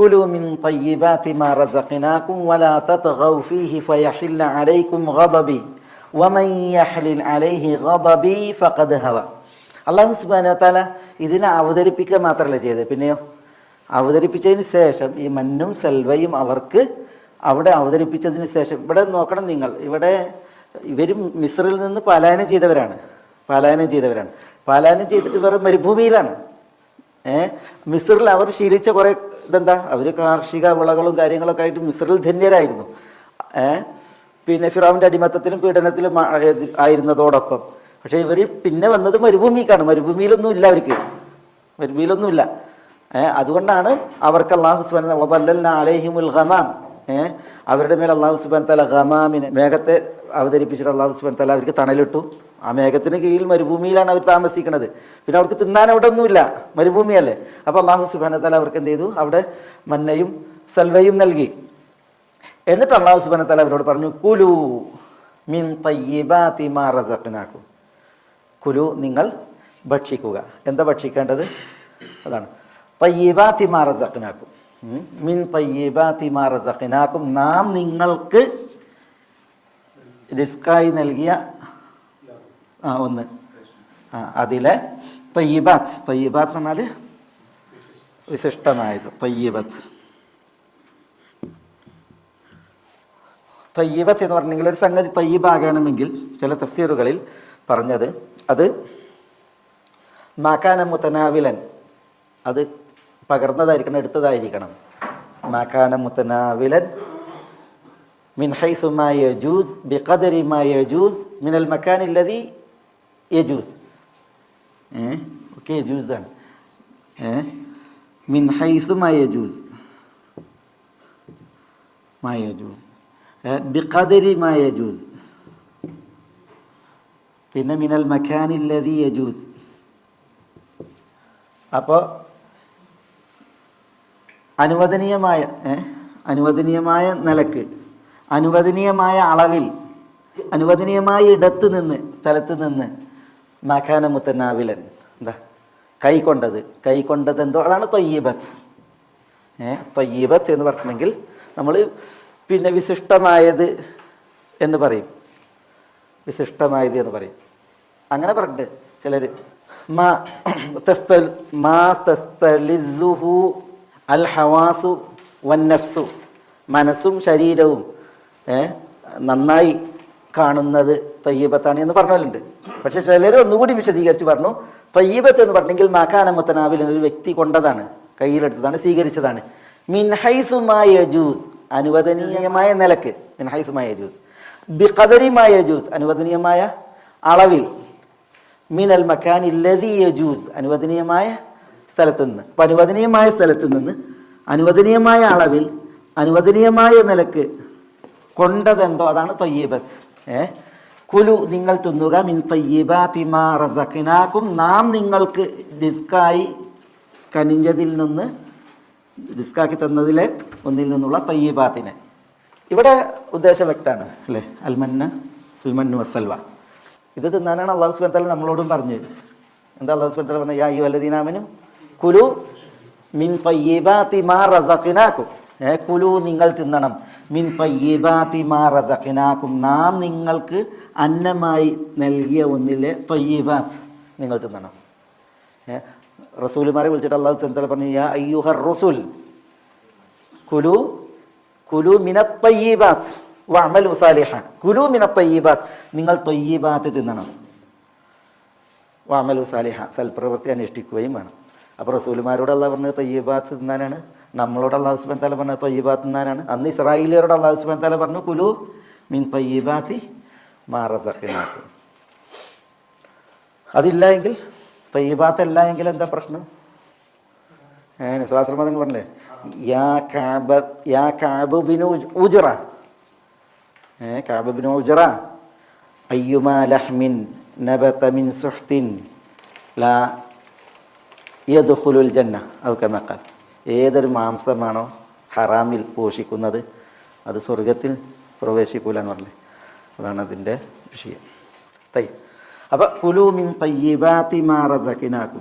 കുലു മിൻ طيبات മാ റസഖനാകും വലാ تطغوا فيه فيحل അലൈക്കും غضبي വമൻ يحلل അലൈഹി غضبي فقد هوى അല്ലാഹു സുബ്ഹാനഹു വതആല ഇതിനെ അവതരിപ്പിക്കുക മാത്രമല്ല ചെയ്തത്. പിന്നെയോ? അവതരിപ്പിച്ചതിന് ശേഷം ഈ മന്നും സെൽവയും അവർക്ക് അവിടെ അവതരിപ്പിച്ചതിന് ശേഷം ഇവിടെ നോക്കണം നിങ്ങൾ. ഇവിടെ ഇവർ മിസ്രിൽ നിന്ന് പലായനം ചെയ്തവരാണ്. പലായനം ചെയ്തവരാണ്. പലായനം ചെയ്തിട്ട് വേറെ മരുഭൂമിയിലാണ്. ഏ? മിസ്രിൽ അവർ ശീലിച്ച കുറേ ഇതെന്താ? അവർ കാർഷിക വിളകളും കാര്യങ്ങളൊക്കെ ആയിട്ട് മിസ്രിൽ ധന്യരായിരുന്നു. പിന്നെ ഫിറാമിന്റെ അടിമത്തത്തിലും പീഡനത്തിലും ആയിരുന്നതോടൊപ്പം. പക്ഷേ ഇവർ പിന്നെ വന്നത് മരുഭൂമിക്കാണ്. മരുഭൂമിയിലൊന്നും ഇല്ല അവർക്ക്. മരുഭൂമിയിലൊന്നുമില്ല. അതുകൊണ്ടാണ് അവർക്ക് അള്ളാഹു സുബാൻ വതല്ലൽന അലൈഹിമുൽ ഏ? അവരുടെ മേൽ അള്ളാഹു സുബാൻ തല ഗമാമിനെ മേഘത്തെ അവതരിപ്പിച്ചിട്ട് അള്ളാഹു സുബാൻ തല അവർക്ക് തണലിട്ടു. ആ മേഘത്തിന് കീഴിൽ മരുഭൂമിയിലാണ് അവർ താമസിക്കുന്നത് പിന്നെ അവർക്ക് തിന്നാൻ അവിടെ ഒന്നുമില്ല മരുഭൂമിയല്ലേ അപ്പോൾ അള്ളാഹു സുബാന തല അവർക്ക് എന്ത് ചെയ്തു? അവിടെ മന്നയും സൽവയും നൽകി. എന്നിട്ട് അള്ളാഹു സുബാന തല അവരോട് പറഞ്ഞു കുലു മിൻ തയ്യിബാതി മാ റസഖ്നാക്കും കുലു നിങ്ങൾ ഭക്ഷിക്കുക. എന്താ ഭക്ഷിക്കേണ്ടത്? അതാണ്. തയ്യബാത്തി മാറസക്കിനാക്കും മിൻ തയ്യബാത്തി മാറസക്കിനാക്കും നാം നിങ്ങൾക്ക് റിസ്ക്കായി നൽകിയ ആ ഒന്ന്. ആ അതിലെ തയ്യബാത്ത് തയ്യബാത്ത് എന്ന് പറഞ്ഞാൽ വിശിഷ്ടമായത്. തയ്യബത്ത് തയ്യബത്ത് എന്ന് പറഞ്ഞെങ്കിൽ ഒരു സംഗതി തയ്യബാകണമെങ്കിൽ ചില തഫ്സീറുകളിൽ പറഞ്ഞത് അത് മാക്കാന മുത്തനാവിലൻ അത് പകർന്നതായിരിക്കണം എടുത്തതായിരിക്കണം. മാക്കാന മുത്തനാവിലൻ മിൻ ഹൈസു മാ യജൂസ് ബിഖദരി മാ യജൂസ് മിനൽ മക്കാൻ ഇല്ലതി യജൂസ് ഏ ഓക്കെ യജൂസ് ആണ് ഏ മിൻ ഹൈസു മാ യജൂസ് മാ യജൂസ് ബിഖദരി മാ യജൂസ് പിന്നെ മിനൽ മഖാനില്ലതി യജൂസ് അപ്പോൾ അനുവദനീയമായ ഏ? അനുവദനീയമായ നിലക്ക് അനുവദനീയമായ അളവിൽ അനുവദനീയമായ ഇടത്ത് നിന്ന് സ്ഥലത്ത് നിന്ന് മഖാന മുത്തനാവിലൻ എന്താ കൈ കൊണ്ടത് എന്തോ? അതാണ് തൊയ്യബത്ത്. ഏ തൊയ്യബത്ത് എന്ന് പറഞ്ഞിട്ടുണ്ടെങ്കിൽ നമ്മൾ പിന്നെ വിശിഷ്ടമായത് എന്ന് പറയും. വിശിഷ്ടമായത് എന്ന് പറയും. അങ്ങനെ പറഞ്ഞിട്ട് ചിലർ അൽ ഹവാസു വന്നഫ്സു മനസ്സും ശരീരവും നന്നായി കാണുന്നത് തയ്യബത്താണ് എന്ന് പറഞ്ഞാലുണ്ട് പക്ഷെ ചിലർ ഒന്നുകൂടി വിശദീകരിച്ച് പറഞ്ഞു തയ്യബത്ത് എന്ന് പറഞ്ഞെങ്കിൽ മാക്കാന മുത്തനാവിൽ ഒരു വ്യക്തി കൊണ്ടതാണ് കയ്യിലെടുത്തതാണ് സ്വീകരിച്ചതാണ്. മിൻഹൈസുമായ ജ്യൂസ് അനുവദനീയമായ നിലയ്ക്ക്. മിൻഹൈസുമായ ജ്യൂസ് ബിഖദരിമായ ജ്യൂസ് അനുവദനീയമായ അളവിൽ. മിനൽ മക്കാൻ ഇല്ലതീയ ജ്യൂസ് അനുവദനീയമായ സ്ഥലത്ത് നിന്ന് അപ്പം അനുവദനീയമായ സ്ഥലത്ത് നിന്ന് അനുവദനീയമായ അളവിൽ അനുവദനീയമായ നിലയ്ക്ക് കൊണ്ടതെന്തോ? അതാണ് തൊയ്യബത്ത്. ഏ? കുലു നിങ്ങൾ തിന്നുക മിൻ തയ്യബ മാ റസഖിനാക്കും നാം നിങ്ങൾക്ക് ഡിസ്കായി കനിഞ്ഞതിൽ നിന്ന് ഡിസ്കാക്കി തന്നതിലെ ഒന്നിൽ നിന്നുള്ള തയ്യബാത്തിനെ. ഇവിടെ ഉദ്ദേശം വ്യക്തമാണ് അല്ലേ? അൽമന്ന അൽമന്നു വസൽവ ഇത് തിന്നാനാണ് അള്ളാഹു സുബാൻ തല നമ്മളോടും പറഞ്ഞത്. എന്താ അള്ളാഹു സുബാൻ തല പറഞ്ഞു യാ യു അല്ലദീനാമനും കുലു മിൻ തയ്യബാതി മാ റസഖ്നാക്കും കുലു നിങ്ങൾ തിന്നണം. മിൻ പയ്യബാത്തിമാ റസഖ്നാക്കും നാം നിങ്ങൾക്ക് അന്നമായി നൽകിയ ഒന്നിലെ പയ്യബാത്ത് നിങ്ങൾ തിന്നണം. റസൂലുമാരെ വിളിച്ചിട്ട് അള്ളാഹു തല പറഞ്ഞു യാ അയ്യുഹർ റസൂൽ കുലു കുലു മിന മിനത്തയ്യീബാത്ത് വഅമലു സാലിഹ കുലു മിന മിനത്തയ്യീബാത്ത് നിങ്ങൾ തൊയ്യബാത്ത് തിന്നണം. വഅമലു സാലിഹ സൽപ്രവൃത്തി അനുഷ്ഠിക്കുകയും വേണം. അപ്പോൾ റസൂലുമാരോട് അള്ളാഹ് പറഞ്ഞത് തയ്യബാത്ത് തിന്നാനാണ്. നമ്മളോട് അള്ളാഹു സുബാൻ താല പറഞ്ഞത് തയ്യബാത്ത് തിന്നാനാണ്. അന്ന് ഇസ്രായേലിയരോട് അള്ളാഹു സുബാൻ താല പറഞ്ഞു കുലു മീൻ തയ്യബാത്തി മാറസക്കിനാക്കും അതില്ല എങ്കിൽ തയ്യബാത്ത് അല്ല എങ്കിൽ എന്താ പ്രശ്നം? നിസ്ലാസ്ലമ നിങ്ങൾ പറഞ്ഞില്ലേ? യാ കാബ യാ കാബുബിനു ഉജറ. ഏ കാബുബിനു ഉജറ. അയ്യുമാ ലഹ്മിൻ നബത മിൻ സുഹ്തിൻ. ലാ യദ്ഖുലുൽ ജന്ന കമാ ഖാൽ. ഏതൊരു മാംസമാണോ ഹറാമിൽ പോഷിക്കുന്നത് അത് സ്വർഗത്തിൽ പ്രവേശിക്കൂല എന്ന് പറഞ്ഞില്ലേ? അതാണ് അതിന്റെ വിഷയം. തൈ. അപ്പം കുലു മിൻ തയ്യിബാത്തി മാ റസഖിനാക്കും